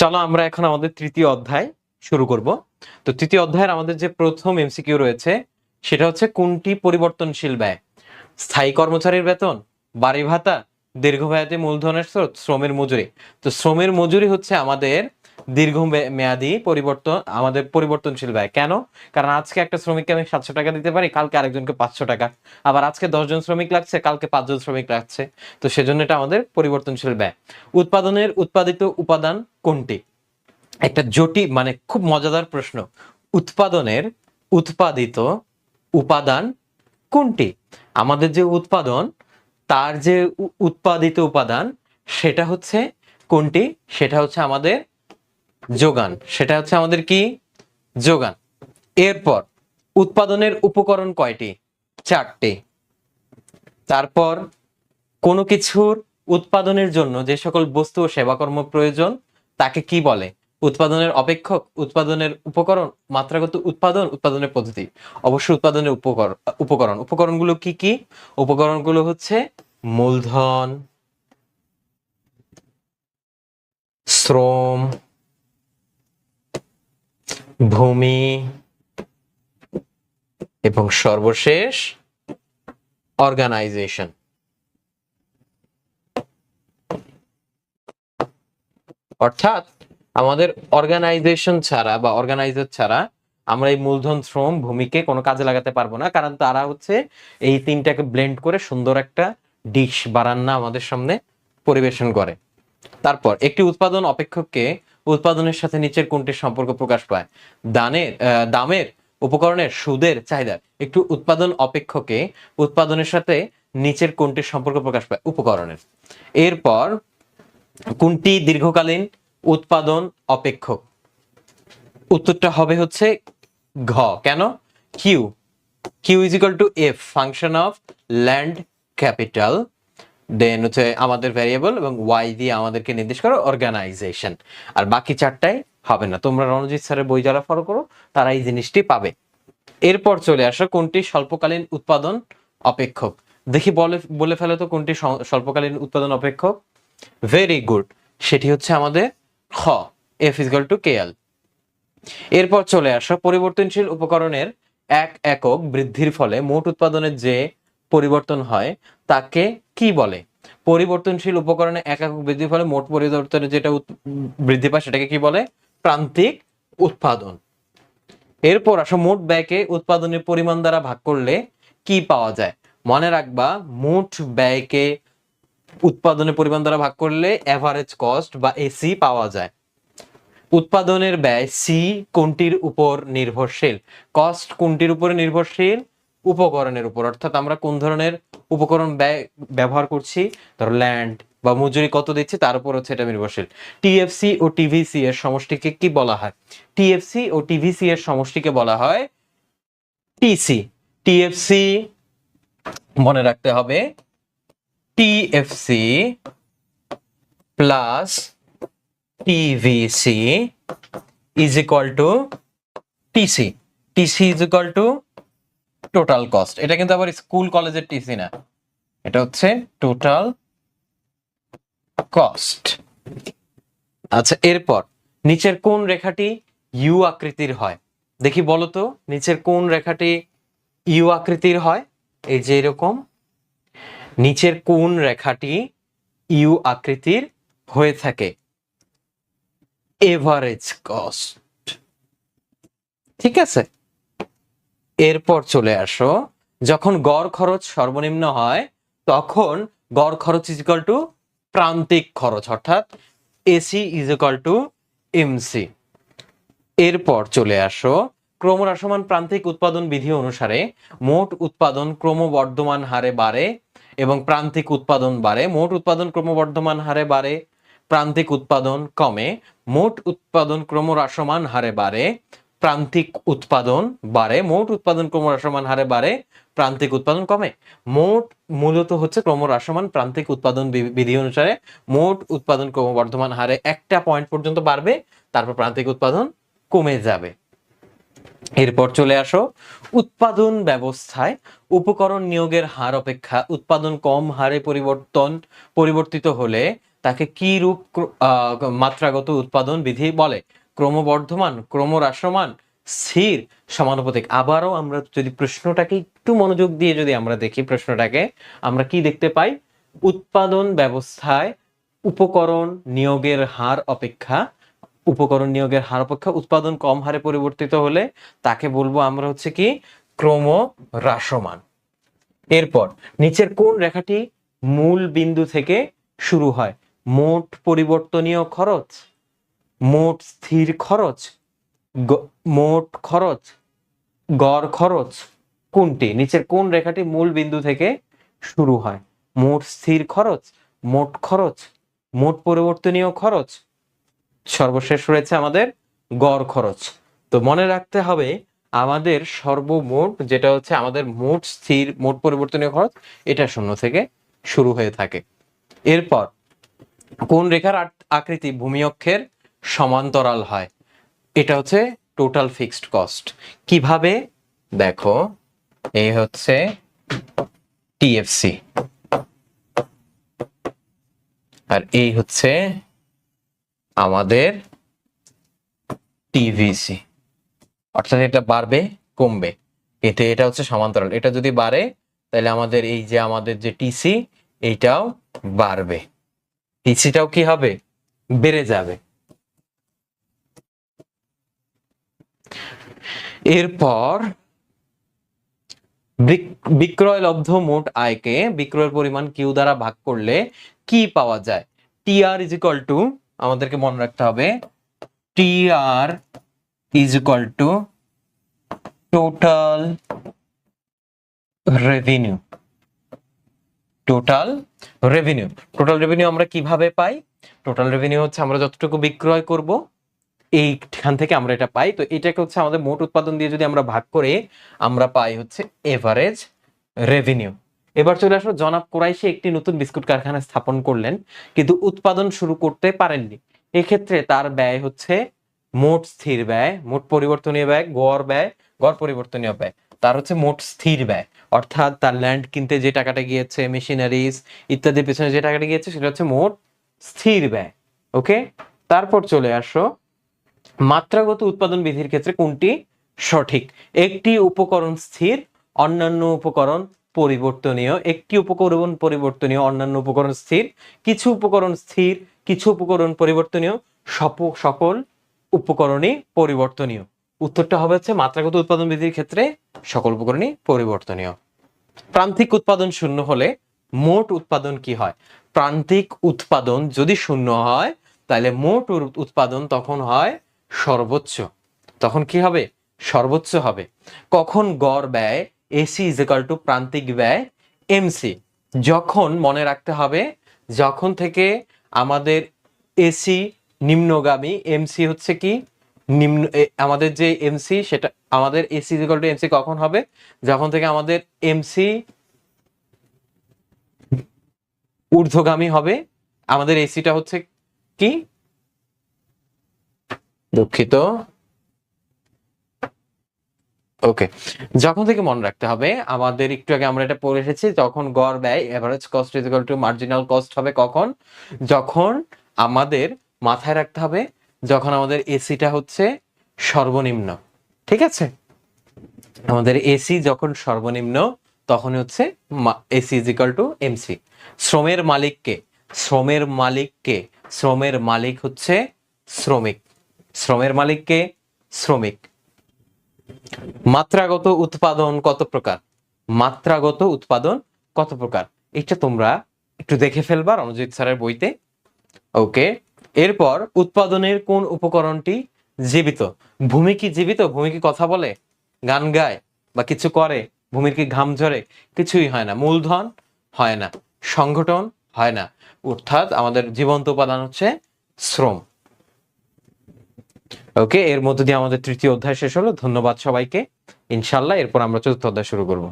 চলো আমরা এখন আমাদের তৃতীয় অধ্যায় শুরু করব। তো তৃতীয় অধ্যায়ের আমাদের যে প্রথম এমসিকিউ রয়েছে, সেটা হচ্ছে কোনটি পরিবর্তনশীল ব্যয়? স্থায়ী কর্মচারীর বেতন বাড়ি ভাতা দীর্ঘ দীর্ঘমেয়াদী মূলধনের স্রোত, শ্রমের মজুরি। তো শ্রমের মজুরি হচ্ছে আমাদের দীর্ঘ মেয়াদী পরিবর্তন, আমাদের পরিবর্তনশীল ব্যয় কেন? কারণ আজকে একটা শ্রমিককে আমি সাতশো টাকা দিতে পারি, কালকে আরেকজনকে পাঁচশো টাকা। আবার আজকে দশজন শ্রমিক লাগছে, কালকে পাঁচজন শ্রমিক লাগছে। তো সেজন্য এটা আমাদের পরিবর্তনশীল ব্যয়। উৎপাদনের উৎপাদিত উপাদান কোনটি? একটা জটিল মানে খুব মজাদার প্রশ্ন। উৎপাদনের উৎপাদিত উপাদান কোনটি? আমাদের যে উৎপাদন, তার যে উৎপাদিত উপাদান, সেটা হচ্ছে কোনটি? সেটা হচ্ছে আমাদের যোগান, সেটা হচ্ছে আমাদের কি? যোগান। এরপর উৎপাদনের উপকরণ কয়টি? চারটি। তারপর কোনো কিছুর উৎপাদনের জন্য যে সকল বস্তু ও সেবাকর্ম প্রয়োজন, তাকে কি বলে? উৎপাদনের অপেক্ষক, উৎপাদনের উপকরণ, মাত্রাগত উৎপাদন, উৎপাদনের পদ্ধতি। অবশ্যই উৎপাদনের উপকরণ উপকরণ। উপকরণগুলো কি কি? উপকরণগুলো হচ্ছে মূলধন, শ্রম ভূমি এবং সর্বশেষ অর্গানাইজেশন। অর্থাৎ আমাদের অর্গানাইজেশন ছাড়া বা অর্গানাইজার ছাড়া আমরা এই মূলধন, শ্রম, ভূমিকে কোনো কাজে লাগাতে পারব না, কারণ তারা হচ্ছে এই তিনটাকে ব্লেন্ড করে সুন্দর একটা ডিশ বারান্না আমাদের সামনে পরিবেশন করে। তারপর একটি উৎপাদন অপেক্ষককে উৎপাদনের সাথে নিচের কোনটির সম্পর্ক প্রকাশ পায়? দানের দামের উপকরণের সুদের চাহিদা একটু উৎপাদন অপেক্ষকে উৎপাদনের সাথে নিচের কোনটির সম্পর্ক প্রকাশ পায়? উপকরণের। এরপর কোনটি দীর্ঘকালীন উৎপাদন অপেক্ষক? উত্তরটা হবে হচ্ছে ঘ। কেন? Q Q is equal to F function of land capital then হচ্ছে আমাদের ভ্যারিয়েবল এবং ওয়াই দিয়ে আমাদেরকে নির্দেশ করো অর্গানাইজেশন আর বাকি চারটাই হবে না। তোমরা রণজিৎ স্যারের বই যারা ফলো করো, তারা এই জিনিসটি পাবে। এরপর চলে আসো কোনটি স্বল্পকালীন উৎপাদন অপেক্ষক। দেখি বলে বলে ফেলো তো কোনটি স্বল্পকালীন উৎপাদন অপেক্ষক। ভেরি গুড সেটি হচ্ছে আমাদের খ F is equal to K L এরপর চলে আসো পরিবর্তনশীল উপকরণের এক একক বৃদ্ধির ফলে মোট উৎপাদনের যে পরিবর্তন হয়, তাকে কি বলে? পরিবর্তনশীল উপকরণে এক একক বৃদ্ধির ফলে মোট পরিবর্তনের যেটা বৃদ্ধি পায় সেটাকে কি বলে? প্রান্তিক উৎপাদন। এরপর আসো মোট ব্যয়কে উৎপাদনের পরিমাণ দ্বারা ভাগ করলে কি পাওয়া যায়? মনে রাখবা, মোট ব্যয়কে উৎপাদনের পরিমাণ দ্বারা ভাগ করলে এভারেজ কস্ট বা এসি পাওয়া যায়। উৎপাদনের ব্যয় সি কোনটির উপর নির্ভরশীল? কস্ট কোনটির উপরে নির্ভরশীল? উপকরণের উপর। অর্থাৎ আমরা কোন ধরনের উপকরণ ব্যয় ব্যবহার করছি? ধরো ল্যান্ড বা মজুরি কত দিচ্ছি, তার উপর হচ্ছে এটা নির্ভরশীল। টিএফসি ও টিভিসি এর সমষ্টিকে কি বলা হয়? টিএফসি ও টিভিসি এর সমষ্টিকে বলা হয় টিসি। টিএফসি মনে রাখতে হবে, TFC plus TVC is equal to TC. TC is equal to total cost এটা কিন্তু আবার স্কুল, কলেজের টিসি না। এটা হচ্ছে টোটাল কস্ট আচ্ছা এরপর, নিচের কোন রেখাটি ইউ আকৃতির হয়? দেখি বলো তো, নিচের কোন রেখাটি ইউ আকৃতির হয়? এই যে এরকম। নিচের কোন রেখাটি ইউ আকৃতির হয়ে থাকে? এভারেজ কস্ট ঠিক আছে? এরপর চলে আসো, যখন গড় খরচ সর্বনিম্ন হয়, তখন গড় খরচ ইজ ইকাল টু প্রান্তিক খরচ, অর্থাৎ AC is equal to MC এরপর চলে আসো ক্রমহ্রাসমান প্রান্তিক উৎপাদন বিধি অনুসারে মোট উৎপাদন ক্রমবর্ধমান হারে বাড়ে এবং প্রান্তিক উৎপাদন বাড়ে, মোট উৎপাদন ক্রমবর্ধমান হারে বাড়ে, প্রান্তিক উৎপাদন কমে, মোট উৎপাদন ক্রমহ্রাসমান হারে বাড়ে প্রান্তিক উৎপাদন বাড়ে, মোট উৎপাদন ক্রমহ্রাসমান হারে বাড়ে, প্রান্তিক উৎপাদন কমে। মোট মূলত হচ্ছে ক্রমহ্রাসমান প্রান্তিক উৎপাদন বিধি অনুসারে মোট উৎপাদন ক্রমবর্ধমান হারে একটা পয়েন্ট পর্যন্ত বাড়বে, তারপর প্রান্তিক উৎপাদন কমে যাবে। এরপর চলে আসো, উৎপাদন ব্যবস্থায় উপকরণ নিয়োগের হার অপেক্ষা উৎপাদন কম হারে পরিবর্তন, পরিবর্তিত হলে তাকে কি রূপ মাত্রাগত উৎপাদন বিধি বলে? ক্রমবর্ধমান, ক্রমহ্রাসমান, স্থির, সমানুপাতিক। আবারও আমরা যদি প্রশ্নটাকে একটু মনোযোগ দিয়ে যদি আমরা দেখি, প্রশ্নটাকে, আমরা কি দেখতে পাই? উৎপাদন ব্যবস্থায় উপকরণ নিয়োগের হার অপেক্ষা, উপকরণ নিয়োগের হার অপেক্ষা উৎপাদন কম হারে পরিবর্তিত হলে তাকে বলব আমরা হচ্ছে কি? ক্রম হ্রাসমান এরপর, নিচের কোন রেখাটি মূল বিন্দু থেকে শুরু হয়? মোট পরিবর্তনীয় খরচ? মোট স্থির খরচ মোট খরচ, গড় খরচ কোনটি? নিচের কোন রেখাটি মূল বিন্দু থেকে শুরু হয়? মোট স্থির খরচ, মোট খরচ, মোট পরিবর্তনীয় খরচ। সর্বশেষ রয়েছে আমাদের গড় খরচ। তো মনে রাখতে হবে, আমাদের সর্বমোট যেটা হচ্ছে আমাদের মোট স্থির, মোট পরিবর্তনীয় খরচ, এটা শূন্য থেকে শুরু হয়ে থাকে। এরপর কোন রেখার আকৃতি ভূমি অক্ষের সমান্তরাল হয়। এটা হচ্ছে টোটাল ফিক্সড কস্ট কীভাবে? দেখো এই হচ্ছে টিএফসি আর এই হচ্ছে আমাদের টিভিসি অর্থাৎ এটা বাড়বে, কমবে। এতে এটা হচ্ছে সমান্তরাল। এটা যদি বাড়ে, তাহলে আমাদের এই যে আমাদের যে টিসি এইটাও বাড়বে। টিসিটাও কি হবে? বেড়ে যাবে। এরপর বিক- বিক্রয় লব্ধ মোট আয়কে বিক্রয়ের পরিমাণ কিউ দ্বারা ভাগ করলে কি পাওয়া যায়? টিআর ইজ ইকুয়াল টু আমাদেরকে মনে রাখতে হবে TR is equal to total revenue total revenue total revenue আমরা কীভাবে পাই? টোটাল রেভিনিউ হচ্ছে আমরা যতটুকু বিক্রয় করব এইখান থেকে আমরা এটা পাই। তো এটাকে হচ্ছে আমাদের মোট উৎপাদন দিয়ে যদি আমরা ভাগ করে, আমরা পাই হচ্ছে এভারেজ রেভিনিউ এবার চলে আসো, জনাব কোরাইশি একটি নতুন বিস্কুট কারখানা স্থাপন করলেন, কিন্তু উৎপাদন শুরু করতে পারেননি। এক্ষেত্রে তার ব্যয় হচ্ছে মোট স্থির ব্যয়, মোট পরিবর্তনীয় ব্যয়, গড় ব্যয়, গড় পরিবর্তনীয় ব্যয়। তার হচ্ছে মোট স্থির ব্যয়। অর্থাৎ তার ল্যান্ড কিনতে যে টাকাটা গিয়েছে মেশিনারিজ ইত্যাদির পেছনে যে টাকাটা গিয়েছে, সেটা হচ্ছে মোট স্থির ব্যয়। ওকে তারপর চলে আসো মাত্রাগত উৎপাদন বিধির ক্ষেত্রে কোনটি সঠিক? একটি উপকরণ স্থির, অন্যান্য উপকরণ পরিবর্তনীয়। একটি উপকরণ পরিবর্তনীয়, অন্যান্য উপকরণ স্থির। কিছু উপকরণ স্থির, কিছু উপকরণ পরিবর্তনীয়। সকল উপকরণই পরিবর্তনীয়। উত্তরটা হবে হচ্ছে মাত্রাগত উৎপাদন বিধির ক্ষেত্রে সকল উপকরণই পরিবর্তনীয়। প্রান্তিক উৎপাদন শূন্য হলে মোট উৎপাদন কি হয়? প্রান্তিক উৎপাদন যদি শূন্য হয়, তাহলে মোট উৎপাদন তখন হয় সর্বোচ্চ। তখন কি হবে? সর্বোচ্চ হবে। কখন গড় ব্যয়? এসি ইজ ইকাল টু প্রান্তিক ব্যয় এমসি যখন মনে রাখতে হবে, যখন থেকে আমাদের এসি নিম্নগামী এমসি হচ্ছে কি? নিম্ন আমাদের যে এমসি সেটা, আমাদের AC is equal to MC কখন হবে? যখন থেকে আমাদের এমসি ঊর্ধ্বগামী হবে, আমাদের এসিটা হচ্ছে কি? দুঃখিত। ওকে যখন থেকে মনে রাখতে হবে, আমাদের একটু আগে আমরা এটা পড়ে এসেছি, যখন গড় ব্যয় average cost is equal to marginal cost হবে কখন? যখন আমাদের মাথায় রাখতে হবে, যখন আমাদের এসিটা হচ্ছে সর্বনিম্ন, ঠিক আছে? আমাদের এসি যখন সর্বনিম্ন তখন হচ্ছে AC is equal to MC শ্রমের মালিককে শ্রমের মালিককে, শ্রমের মালিক হচ্ছে শ্রমিক। শ্রমের মালিককে? শ্রমিক। মাত্রাগত উৎপাদন কত প্রকার? মাত্রাগত উৎপাদন কত প্রকার? এটা তোমরা একটু দেখে ফেলবা রণজিৎ স্যারের বইতে। ওকে, এরপর উৎপাদনের কোন উপকরণটি জীবিত? ভূমি কি জীবিত? ভূমি কি কথা বলে? গান গায় বা কিছু করে? ভূমির কি ঘাম ঝরে? কিছুই হয় না। মূলধন হয় না। সংগঠন হয় না। অর্থাৎ আমাদের জীবন্ত উপাদান হচ্ছে শ্রম। ওকে, এর মধ্য দিয়ে আমাদের তৃতীয় অধ্যায় শেষ হলো। ধন্যবাদ সবাইকে। ইনশাল্লাহ, এরপর আমরা চতুর্থ অধ্যায় শুরু করব।